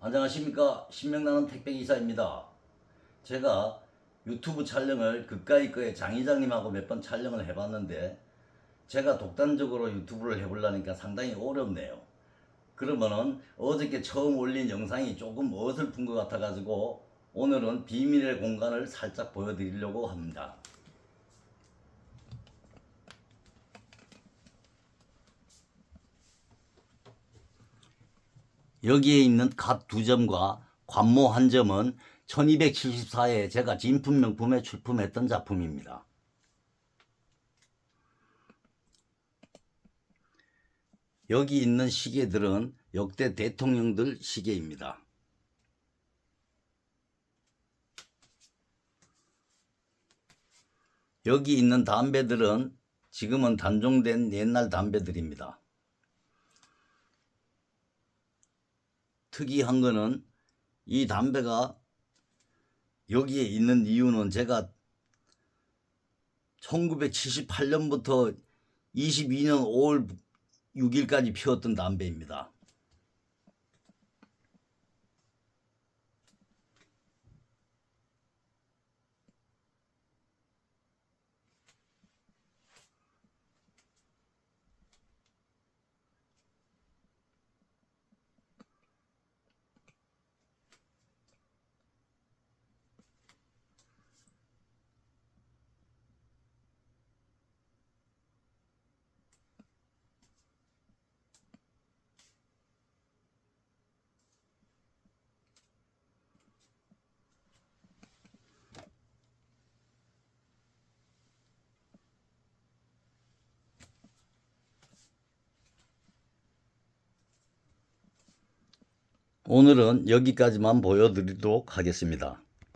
안녕하십니까. 신명나는 택배기사입니다. 제가 유튜브 촬영을 그까이 거에 장 이장님하고 몇 번 촬영을 해봤는데 제가 독단적으로 유튜브를 해보려니까 상당히 어렵네요. 그러면은 어저께 처음 올린 영상이 조금 어설픈 것 같아 가지고 오늘은 비밀의 공간을 살짝 보여드리려고 합니다 여기에 있는 갓 두 점과 관모 한 점은 1274에 제가 진품 명품에 출품했던 작품입니다. 여기 있는 시계들은 역대 대통령들 시계입니다. 여기 있는 담배들은 지금은 단종된 옛날 담배들입니다. 특이한 거는 이 담배가 여기에 있는 이유는 제가 1978년부터 22년 5월 6일까지 피웠던 담배입니다. 오늘은 여기까지만 보여드리도록 하겠습니다.